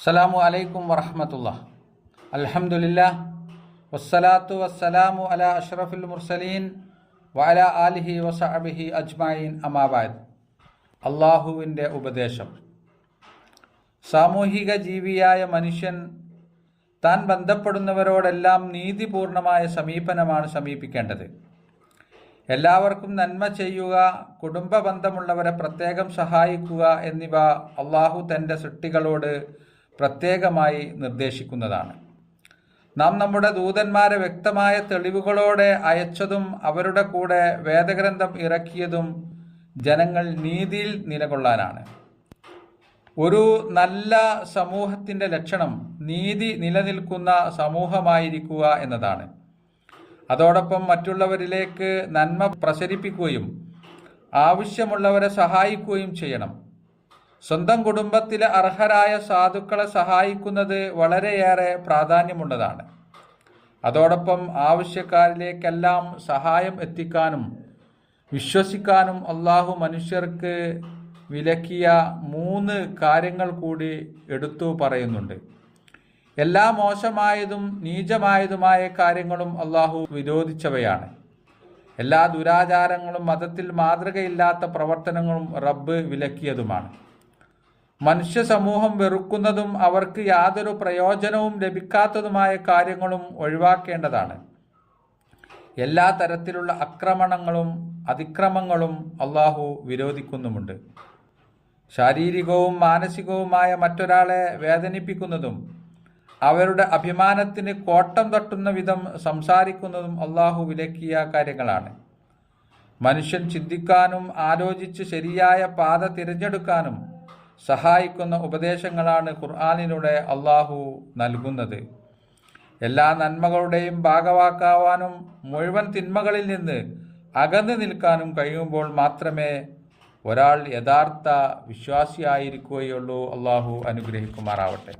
അസ്സലാമു അലൈക്കും വറഹമത്തുള്ള അൽഹംദുലില്ലാ വസ്സലാത്തു വസ്സലാമു അല അഷ്റഫുൽ മുർസലീൻ വഅല ആലിഹി വസഅബിഹി അജ്മായിൻ അമാബാദ് അള്ളാഹുവിന്റെ ഉപദേശം. സാമൂഹിക ജീവിയായ മനുഷ്യൻ താൻ ബന്ധപ്പെടുന്നവരോടെല്ലാം നീതിപൂർണമായ സമീപനമാണ് സമീപിക്കേണ്ടത്. എല്ലാവർക്കും നന്മ ചെയ്യുക കുടുംബ ബന്ധമുള്ളവരെ പ്രത്യേകം സഹായിക്കുക എന്നിവ അള്ളാഹു തന്റെ സൃഷ്ടികളോട് പ്രത്യേകമായി നിർദ്ദേശിക്കുന്നതാണ്. നാം നമ്മുടെ ദൂതന്മാരെ വ്യക്തമായ തെളിവുകളോടെ അയച്ചതും അവരുടെ കൂടെ വേദഗ്രന്ഥം ഇറക്കിയതും ജനങ്ങൾ നീതിയിൽ നിലകൊള്ളാനാണ്. ഒരു നല്ല സമൂഹത്തിന്റെ ലക്ഷണം നീതി നിലനിൽക്കുന്ന സമൂഹമായിരിക്കുക എന്നതാണ്. അതോടൊപ്പം മറ്റുള്ളവരിലേക്ക് നന്മ പ്രസരിപ്പിക്കുകയും ആവശ്യമുള്ളവരെ സഹായിക്കുകയും ചെയ്യണം. സ്വന്തം കുടുംബത്തിലെ അർഹരായ സാധുക്കളെ സഹായിക്കുന്നത് വളരെയേറെ പ്രാധാന്യമുള്ളതാണ്. അതോടൊപ്പം ആവശ്യക്കാരിലേക്കെല്ലാം സഹായം എത്തിക്കാനും വിശ്വസിക്കാനും അള്ളാഹു മനുഷ്യർക്ക് വിലക്കിയ മൂന്ന് കാര്യങ്ങൾ കൂടി എടുത്തു പറയുന്നുണ്ട്. എല്ലാ മോശമായതും നീചമായതുമായ കാര്യങ്ങളും അള്ളാഹു വിരോധിച്ചവയാണ്. എല്ലാ ദുരാചാരങ്ങളും മതത്തിൽ മാതൃകയില്ലാത്ത പ്രവർത്തനങ്ങളും റബ്ബ് വിലക്കിയതുമാണ്. മനുഷ്യ സമൂഹം വെറുക്കുന്നതും അവർക്ക് യാതൊരു പ്രയോജനവും ലഭിക്കാത്തതുമായ കാര്യങ്ങളും ഒഴിവാക്കേണ്ടതാണ്. എല്ലാ തരത്തിലുള്ള ആക്രമണങ്ങളും അതിക്രമങ്ങളും അള്ളാഹു വിരോധിക്കുന്നുമുണ്ട്. ശാരീരികവും മാനസികവുമായ മറ്റൊരാളെ വേദനിപ്പിക്കുന്നതും അവരുടെ അഭിമാനത്തിന് കോട്ടം തട്ടുന്ന വിധം സംസാരിക്കുന്നതും അള്ളാഹു വിലക്കിയ കാര്യങ്ങളാണ്. മനുഷ്യൻ ചിന്തിക്കാനും ആലോചിച്ച് ശരിയായ പാത തിരഞ്ഞെടുക്കാനും സഹായിക്കുന്ന ഉപദേശങ്ങളാണ് ഖുർആാനിലൂടെ അള്ളാഹു നൽകുന്നത്. എല്ലാ നന്മകളുടെയും ഭാഗവാക്കാവാനും മുഴുവൻ തിന്മകളിൽ നിന്ന് അകന്നു നിൽക്കാനും കഴിയുമ്പോൾ മാത്രമേ ഒരാൾ യഥാർത്ഥ വിശ്വാസിയായിരിക്കുകയുള്ളൂ. അള്ളാഹു അനുഗ്രഹിക്കുമാറാവട്ടെ.